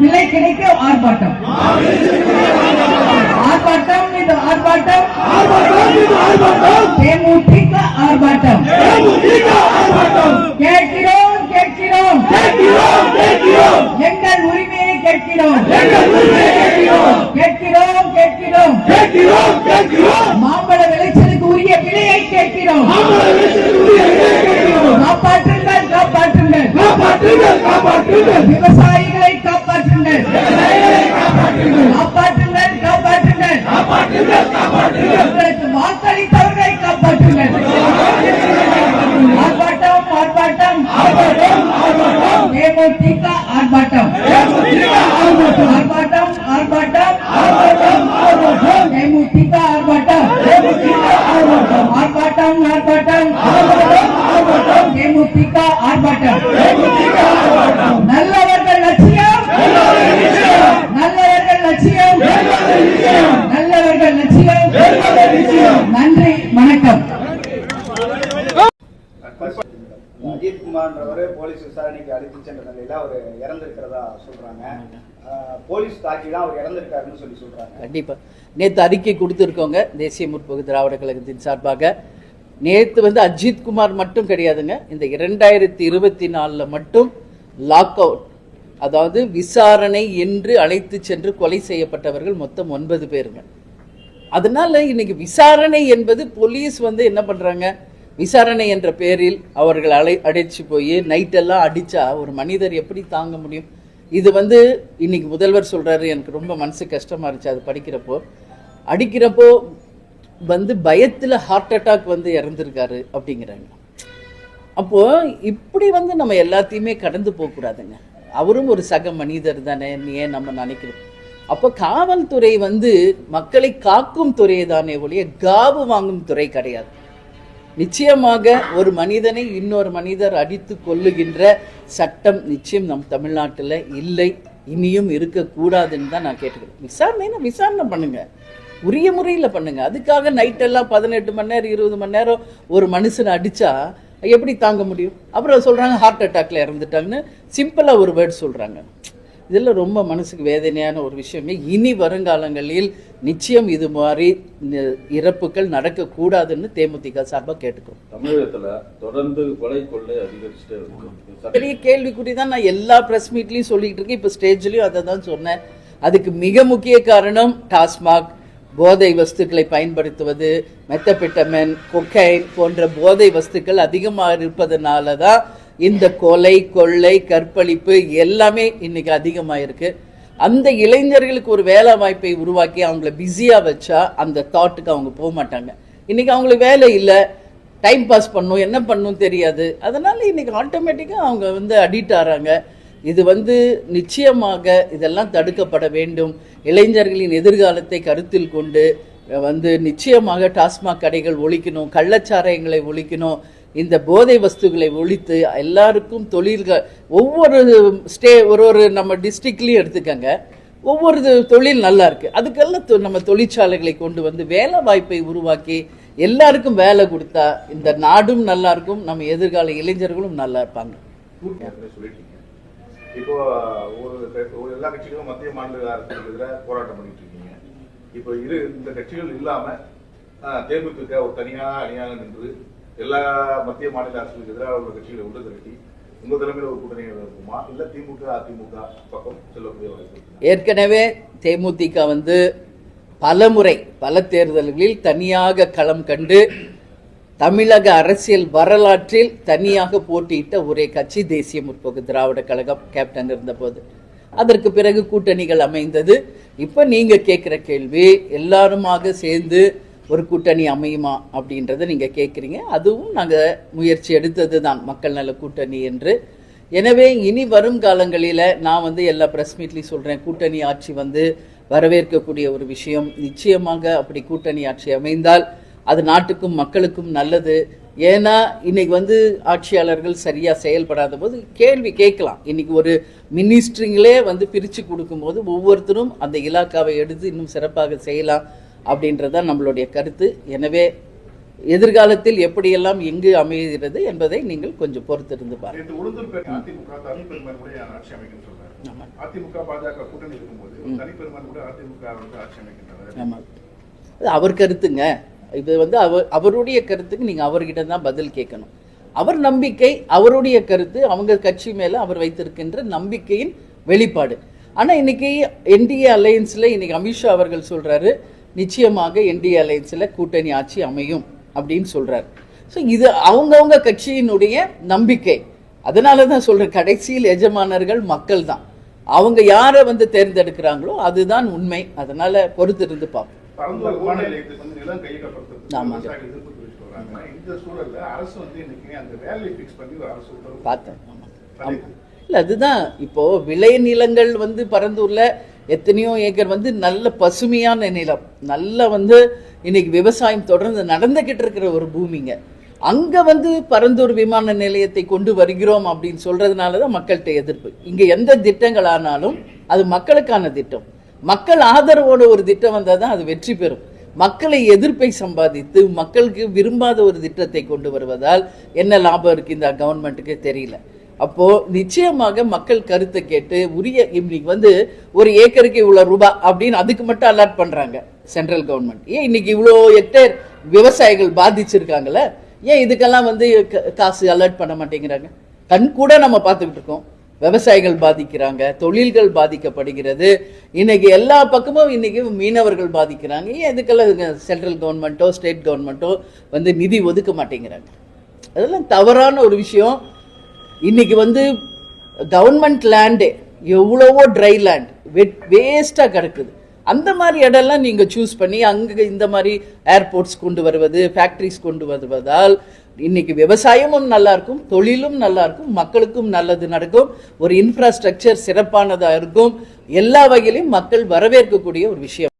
விலை கிடைக்க ஆர்ப்பாட்டம். ஆர்ப்பாட்டம் இது ஆர்ப்பாட்டம். தேமுதிக ஆர்ப்பாட்டம். கேட்கிறோம் கேட்கிறோம். எங்கள் உரிமையை கேட்கிறோம். கேட்கிறோம் கேட்கிறோம். மாம்பழ விளைச்சலுக்கு உரிய விலையை கேட்கிறோம். காப்பாற்றுங்கள் காப்பாற்றுங்கள். விவசாயிகளை காப்பாற்றுங்கள் காப்பாற்றுங்கள் காப்பாற்றுங்கள் உங்களுக்கு வாக்களித்தவர்களை காப்பாற்றுங்கள் ஆர்ப்பாட்டம் ஆர்ப்பாட்டம் தேமுதிக ஆர்ப்பாட்டம் ஆர்ப்பாட்டம் ஆர்ப்பாட்டம் தேமுதிக ஆர்ப்பாட்டம் ஆர்ப்பாட்டம் ஆர்ப்பாட்டம் தேமுதிக ஆர்ப்பாட்டம் நல்லவர்கள் லட்சியம் நல்லவர்கள் லட்சியம் நல்லவர்கள் லட்சியம் நன்றி வணக்கம் குமார்ன்றவர் போலீஸ் விசாரணைக்கு அழைத்து சென்ற நிலையில அவர் இறந்திருக்கிறதா சொல்றாங்க. அஹ், போலீஸ் தாக்கி தான் அவர் இறந்திருக்காருன்னு சொல்லி சொல்றாங்க. கண்டிப்பா. நேத்து அறிக்கை கொடுத்துருக்கோங்க தேசிய முற்போக்கு திராவிட கழகத்தின் சார்பாக. நேத்து வந்து அஜித் குமார் மட்டும் கிடையாதுங்க. இந்த இரண்டாயிரத்தி இருபத்தி நாலுல மட்டும் லாக் அவுட் அதாவது விசாரணை என்று அழைத்து சென்று கொலை செய்யப்பட்டவர்கள் மொத்தம் ஒன்பது பேருங்க. அதனால இன்னைக்கு விசாரணை என்பது போலீஸ் வந்து என்ன பண்றாங்க? விசாரணை என்ற பேரில் அவர்கள் அலை அடைச்சு போய் நைட்டெல்லாம் அடித்தா ஒரு மனிதர் எப்படி தாங்க முடியும்? இது வந்து இன்னைக்கு முதல்வர் சொல்கிறாரு எனக்கு ரொம்ப மனசு கஷ்டமாக இருந்துச்சு அது படிக்கிறப்போ. அடிக்கிறப்போ வந்து பயத்தில் ஹார்ட் அட்டாக் வந்து இறந்துருக்காரு அப்படிங்கிறாங்க. அப்போது இப்படி வந்து நம்ம எல்லாத்தையுமே கடந்து போகக்கூடாதுங்க. அவரும் ஒரு சக மனிதர் தானே ஏன் நம்ம நினைக்கிறோம் அப்போ காவல்துறை வந்து மக்களை காக்கும் துறை தானே ஒழிய காவு வாங்கும் துறை கிடையாது. நிச்சயமாக ஒரு மனிதனை இன்னொரு மனிதர் அடித்து கொள்ளுகின்ற சட்டம் நிச்சயம் நம் தமிழ்நாட்டில் இல்லை இனியும் இருக்கக்கூடாதுன்னு தான் நான் கேட்டுக்கிறேன். விசாரணைனா விசாரணை பண்ணுங்க. உரிய முறையில் பண்ணுங்க. அதுக்காக நைட்டெல்லாம் பதினெட்டு மணி நேரம் இருபது மணி நேரம் ஒரு மனுஷனை அடித்தா எப்படி தாங்க முடியும்? அப்புறம் சொல்கிறாங்க ஹார்ட் அட்டாக்ல இறந்துட்டாங்கன்னு சிம்பிளாக ஒரு வேர்ட் சொல்கிறாங்க இதில் ரொம்ப மனசுக்கு வேதனையான ஒரு விஷயமே இனி வருங்காலங்களில் நிச்சயம் இது மாதிரி இறப்புகள் நடக்கக்கூடாதுன்னு தேமுதிக சார்பாக கேட்டுக்கிறோம். தமிழகத்துல தொடர்ந்து கொலை கொள்ளை அதிகரிச்சுட்டே இருக்கு. பெரிய கேள்விக்குறி தான் நான் எல்லா ப்ரெஸ் மீட்லையும் சொல்லிட்டு இருக்கேன். இப்போ ஸ்டேஜ்லேயும் அதை தான் சொன்னேன். அதுக்கு மிக முக்கிய காரணம் டாஸ்மாக் போதை வஸ்துக்களை பயன்படுத்துவது மெத்தபெட்டமென் கொக்கைன் போன்ற போதை வஸ்துக்கள் அதிகமாக இருப்பதனால தான் இந்த கொலை கொள்ளை கற்பழிப்பு எல்லாமே இன்னைக்கு அதிகமாக இருக்குது அந்த இளைஞர்களுக்கு ஒரு வேலை வாய்ப்பை உருவாக்கி அவங்கள பிஸியாக வச்சா அந்த தாட்டுக்கு அவங்க போக மாட்டாங்க. இன்னைக்கு அவங்களுக்கு வேலை இல்லை. டைம் பாஸ் பண்ணும் என்ன பண்ணும் தெரியாது. அதனால இன்னைக்கு ஆட்டோமேட்டிக்காக அவங்க வந்து அடிக்ட் ஆகிறாங்க இது வந்து நிச்சயமாக இதெல்லாம் தடுக்கப்பட வேண்டும். இளைஞர்களின் எதிர்காலத்தை கருத்தில் கொண்டு வந்து நிச்சயமாக டாஸ்மாக் கடைகள் ஒழிக்கணும் கள்ளச்சாராயங்களை ஒழிக்கணும். இந்த போதை வஸ்துகளை ஒழித்து எல்லாருக்கும் தொழில்கள் ஒவ்வொரு ஸ்டே ஒரு ஒரு நம்ம டிஸ்ட்ரிக்ட்லேயும் எடுத்துக்கங்க. ஒவ்வொரு தொழில் நல்லா இருக்குது அதுக்கெல்லாம் தொ- நம்ம தொழிற்சாலைகளை கொண்டு வந்து வேலை வாய்ப்பை உருவாக்கி எல்லாருக்கும் வேலை கொடுத்தா இந்த நாடும் நல்லா இருக்கும் நம்ம எதிர்கால இளைஞர்களும் நல்லா இருப்பாங்க. சொல்லிட்டீங்க. இப்போ ஒரு எல்லா கட்சிகளும் மத்திய மாநில அரசுக்கு எதிராக போராட்டம் பண்ணிட்டு இருக்கீங்க. இப்போ இரு இந்த கட்சிகள் இல்லாம தேமுதிக ஒரு தனியாக அணியாக நின்று எல்லா மத்திய மாநில அரசுகளுக்கு எதிராக உள்ள கட்சிகளை உள்ள திரட்டி உங்க தலைமையில் ஒரு கூட்டணி இருக்குமா? இல்ல திமுக அதிமுக பக்கம் செல்லக்கூடிய வாய்ப்பு ஏற்கனவே தேமுதிக வந்து பலமுறை பல தேர்தல்களில் தனியாக களம் கண்டு தமிழக அரசியல் வரலாற்றில் தனியாக போட்டியிட்ட ஒரே கட்சி தேசிய முற்போக்கு திராவிட கழகம் கேப்டன் இருந்தபோது. அதற்கு பிறகு கூட்டணிகள் அமைந்தது. இப்போ நீங்கள் கேட்குற கேள்வி எல்லாருமாக சேர்ந்து ஒரு கூட்டணி அமையுமா அப்படின்றத நீங்கள் கேட்குறீங்க அதுவும் நாங்கள் முயற்சி எடுத்தது தான் மக்கள் நல கூட்டணி என்று. எனவே இனி வரும் காலங்களில் நான் வந்து எல்லா ப்ரெஸ் மீட்லையும் சொல்கிறேன் கூட்டணி ஆட்சி வந்து வரவேற்கக்கூடிய ஒரு விஷயம். நிச்சயமாக அப்படி கூட்டணி ஆட்சி அமைந்தால் அது நாட்டுக்கும் மக்களுக்கும் நல்லது. ஏன்னா இன்னைக்கு வந்து ஆட்சியாளர்கள் சரியாக செயல்படாத போது கேள்வி கேட்கலாம். இன்னைக்கு ஒரு மினிஸ்ட்ரிங்களே வந்து பிரித்து கொடுக்கும்போது ஒவ்வொருத்தரும் அந்த இலாக்காவை எடுத்து இன்னும் சிறப்பாக செய்யலாம். அப்படின்றதான் நம்மளுடைய கருத்து. எனவே எதிர்காலத்தில் எப்படியெல்லாம் எங்கு அமைகிறது என்பதை நீங்கள் கொஞ்சம் பொறுத்திருந்து பாருங்கள் தனி தனி அவர் கருத்துங்க. இது வந்து அவர் அவருடைய கருத்துக்கு நீங்கள் அவர்கிட்ட தான் பதில் கேட்கணும். அவர் நம்பிக்கை அவருடைய கருத்து அவங்க கட்சி மேலே அவர் வைத்திருக்கின்ற நம்பிக்கையின் வெளிப்பாடு. ஆனால் இன்னைக்கு என்டிஏ அலையன்ஸில் இன்னைக்கு அமித்ஷா அவர்கள் சொல்றாரு நிச்சயமாக என்டிஏ அலையன்ஸில் கூட்டணி ஆட்சி அமையும் அப்படின்னு சொல்றாரு. ஸோ இது அவங்கவுங்க கட்சியினுடைய நம்பிக்கை. அதனால தான் சொல்றேன் கடைசியில் எஜமானர்கள் மக்கள் தான். அவங்க யாரை வந்து தேர்ந்தெடுக்கிறாங்களோ அதுதான் உண்மை. அதனால பொறுத்திருந்து பார்ப்போம். பார்த்தேன். இல்ல அதுதான் இப்போ விளை நிலங்கள் வந்து பரந்தூர்ல எத்தனையோ ஏக்கர் வந்து நல்ல பசுமையான நிலம் நல்ல வந்து இன்னைக்கு விவசாயம் தொடர்ந்து நடந்துகிட்டு இருக்கிற ஒரு பூமிங்க. அங்க வந்து பரந்தூர் விமான நிலையத்தை கொண்டு வருகிறோம் அப்படின்னு சொல்கிறதுனால தான் மக்கள்கிட்ட எதிர்ப்பு. இங்கே எந்த திட்டங்கள் ஆனாலும் அது மக்களுக்கான திட்டம். மக்கள் ஆதரவோட ஒரு திட்டம் வந்தால் தான் அது வெற்றி பெறும். மக்களை எதிர்ப்பை சம்பாதித்து மக்களுக்கு விரும்பாத ஒரு திட்டத்தை கொண்டு வருவதால் என்ன லாபம் இருக்கு இந்த கவர்மெண்ட்டுக்கு தெரியல. அப்போ நிச்சயமாக மக்கள் கருத்தை கேட்டு உரிய இன்னைக்கு வந்து ஒரு ஏக்கருக்கு இவ்வளவு ரூபாய் அப்படின்னு அதுக்கு மட்டும் அலாட் பண்றாங்க சென்ட்ரல் கவர்மெண்ட். ஏன் இன்னைக்கு இவ்வளோ ஹெக்டேர் விவசாயிகள் பாதிச்சிருக்காங்கல்ல? ஏன் இதுக்கெல்லாம் வந்து காசு அலர்ட் பண்ண மாட்டேங்கிறாங்க? கண் கூட நம்ம பார்த்துக்கிட்டு இருக்கோம். விவசாயிகள் பாதிக்கிறாங்க தொழில்கள் பாதிக்கப்படுகிறது. இன்னைக்கு எல்லா பக்கமும் இன்னைக்கு மீனவர்கள் பாதிக்கிறாங்க. ஏன் இதுக்கெல்லாம் சென்ட்ரல் கவர்மெண்ட்டோ ஸ்டேட் கவர்மெண்ட்டோ வந்து நிதி ஒதுக்க மாட்டேங்கிறாங்க? அதெல்லாம் தவறான ஒரு விஷயம். இன்னைக்கு வந்து கவர்மெண்ட் லேண்டு எவ்வளவோ ட்ரை லேண்ட் வெட் வேஸ்ட்டாக கிடக்குது. அந்த மாதிரி இடம்லாம் நீங்கள் சூஸ் பண்ணி அங்கே இந்த மாதிரி ஏர்போர்ட்ஸ் கொண்டு வருவது ஃபேக்ட்ரிஸ் கொண்டு வருவதால் இன்னைக்கு விவசாயமும் நல்லா இருக்கும் தொழிலும் நல்லா இருக்கும் மக்களுக்கும் நல்லது நடக்கும் ஒரு இன்ஃப்ராஸ்ட்ரக்சர் சிறப்பானதாக இருக்கும். எல்லா வகையிலும் மக்கள் வரவேற்கக்கூடிய ஒரு விஷயம்.